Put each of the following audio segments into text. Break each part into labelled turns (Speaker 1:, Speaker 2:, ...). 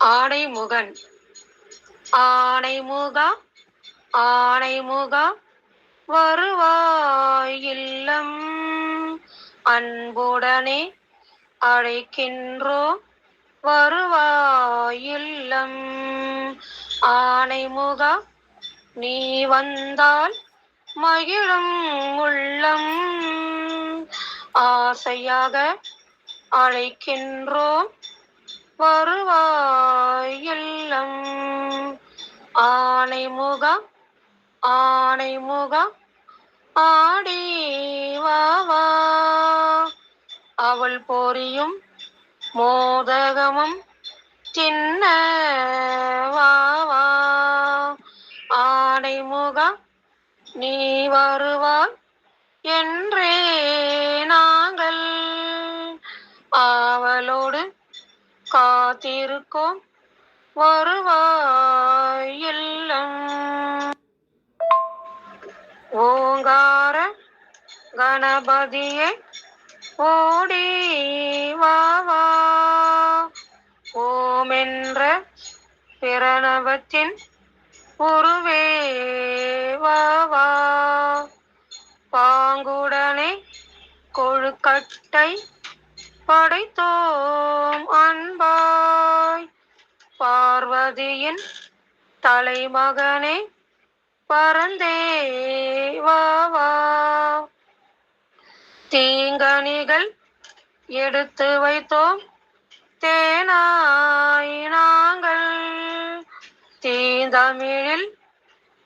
Speaker 1: ஆனைமுகன் ஆனைமுகா ஆனைமுகா வருவாயில்லம் அன்புடனே அழைக்கின்றோ வருவாயில்லம் இல்லம். நீ வந்தால் மகிழும் உள்ளம். ஆசையாக அழைக்கின்றோம் வருவாய் இல்லம் ஆனைமுகா ஆனைமுகா ஆடி வா அவள் பொரியும் மோதகமும் சின்ன வா வா. ஆனைமுகா நீ வருவாய் என்றே வருவாய் இல்லம். ஓங்கார கணபதியே ஓடி வாவா வா. ஓமென்ற பிரணவத்தின் உருவே வாவா வா. பாங்குடனே கொழுக்கட்டை படைத்தோம். பார்வதியின் தலைமகனே பரந்தே வா தீங்கனிகள் எடுத்து வைத்தோம் தேனாய் நாங்கள். தீந்தமிழில்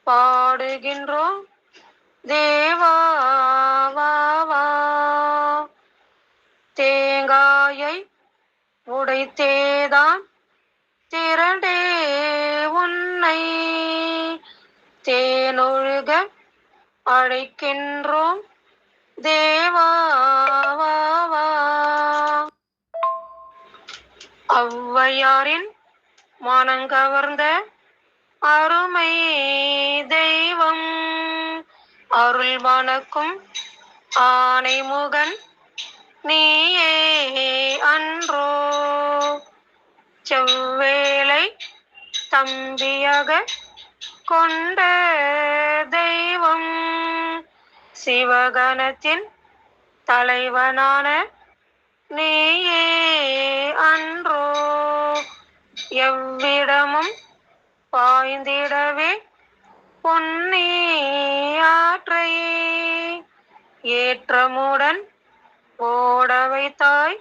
Speaker 1: பாடுகின்றோம் தேவாவா தேங்காயை உடைத்தேதான் திரண்டே உன்னை தேனொழுக அழைக்கின்றோம். தேவா வா ஔவையாரின் மனங்கவர்ந்த அருமை தெய்வம். அருள் வணக்கும் ஆனைமுகன். நீயே அன்றோ. செவ்வேளை தம்பியாக கொண்ட தெய்வம். சிவகணத்தின் தலைவனான நீயே அன்றோ. எவ்விடமும் பாய்ந்திடவே பொன்னியாற்றை ஏற்றமுடன் ஓட வைத்தாய்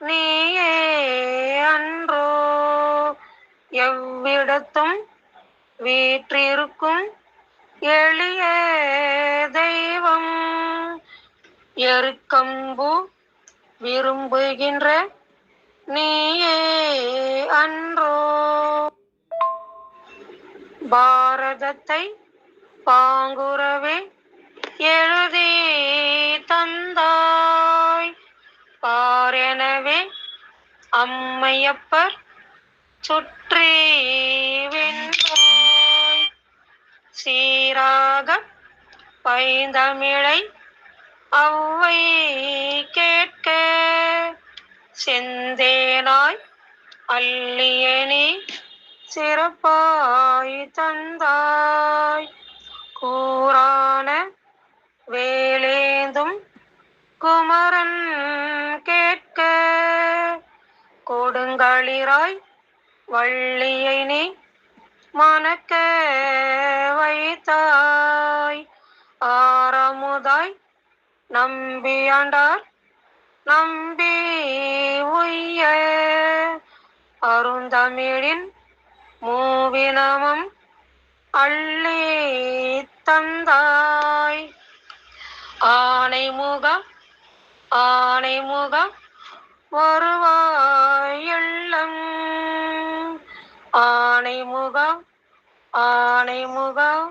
Speaker 1: நீயே இடத்தும் வீற்றிருக்கும் எளிய தெய்வம். எருக்கம்பு விரும்புகின்ற நீயே அன்றோ. பாரதத்தை பாங்குறவே எழுதி தந்தாய். பாரெனவே அம்மையப்பர் சுற்றி வென்றாய். சீராக பைந்தமிழை அவ்வை கேட்க. செந்தேனாய் அள்ளியனே சிறப்பாய் தந்தாய். கூறான வேலேந்தும் குமரன் கேட்க. கொடுங்களிராய் வள்ளியை நீ மணக்க வைத்தாய். ஆரமுதாய் நம்பியாண்டார் நம்பி உய்ய. அருந்தமிழின் மூவினமும் அள்ளி தந்தாய். ஆனைமுகம் ஆனைமுகம் வருவாய். ஆனைமுகம் ஆனைமுகம்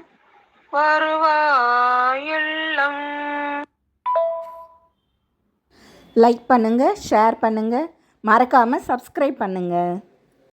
Speaker 1: வருவாய்
Speaker 2: லைக் பண்ணுங்கள் ஷேர் பண்ணுங்கள் மறக்காமல் சப்ஸ்கிரைப் பண்ணுங்கள்